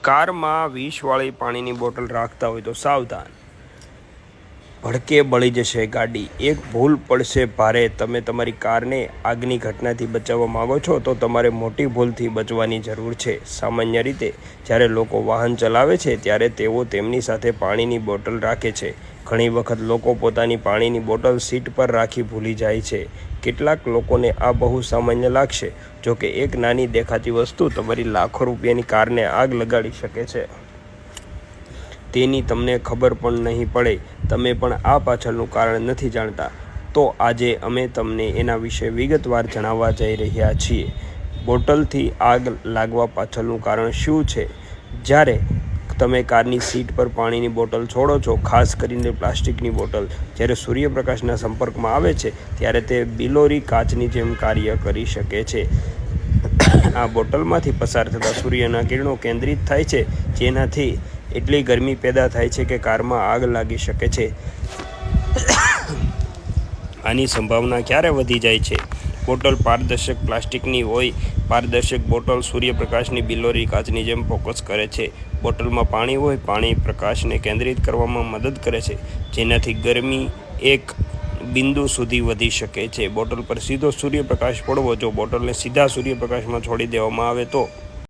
કારમાં વિષવાળી પાણીની બોટલ રાખતા હોય તો સાવધાન. ભડકે બળી જશે ગાડી. એક ભૂલ પડશે ભારે. તમે તમારી કારને આગની ઘટનાથી બચાવવા માગો છો તો તમારે મોટી ભૂલથી બચવાની જરૂર છે. સામાન્ય રીતે જ્યારે લોકો વાહન ચલાવે છે ત્યારે તેઓ તેમની સાથે પાણીની બોટલ રાખે છે. ઘણી વખત લોકો પોતાની પાણીની બોટલ સીટ પર રાખી ભૂલી જાય છે. કેટલાક લોકોને આ બહુ સામાન્ય લાગશે. જોકે એક નાની દેખાતી વસ્તુ તમારી લાખો રૂપિયાની કારને આગ લગાડી શકે છે. તેની તમને ખબર પણ નહીં પડે, તમે પણ આ પાછળનું કારણ નથી જાણતા. તો આજે અમે તમને એના વિશે વિગતવાર જણાવવા જઈ રહ્યા છીએ. બોટલથી આગ લાગવા પાછળનું કારણ શું છે? જ્યારે તમે કારની સીટ પર પાણીની બોટલ છોડો છો, ખાસ કરીને પ્લાસ્ટિકની બોટલ, જ્યારે સૂર્યપ્રકાશના સંપર્કમાં આવે છે, ત્યારે તે બિલોરી કાચની જેમ કાર્ય કરી શકે છે. આ બોટલમાંથી પસાર થતા સૂર્યના કિરણો કેન્દ્રિત થાય છે, જેનાથી એટલી ગરમી પેદા થાય છે કે કારમાં આગ લાગી શકે છે. આની સંભાવના ક્યારે વધી જાય છે? બોટલ પારદર્શક પ્લાસ્ટિકની હોય, પારદર્શક બોટલ સૂર્યપ્રકાશની બિલોરી કાચની જેમ ફોકસ કરે છે. બોટલમાં પાણી હોય, પાણી પ્રકાશને કેન્દ્રિત કરવામાં મદદ કરે છે. જેનાથી ગરમી એક બિંદુ સુધી વધી શકે છે. બોટલ પર સીધો સૂર્યપ્રકાશ પડવો, જો બોટલને સીધા સૂર્યપ્રકાશમાં છોડી દેવામાં આવે તો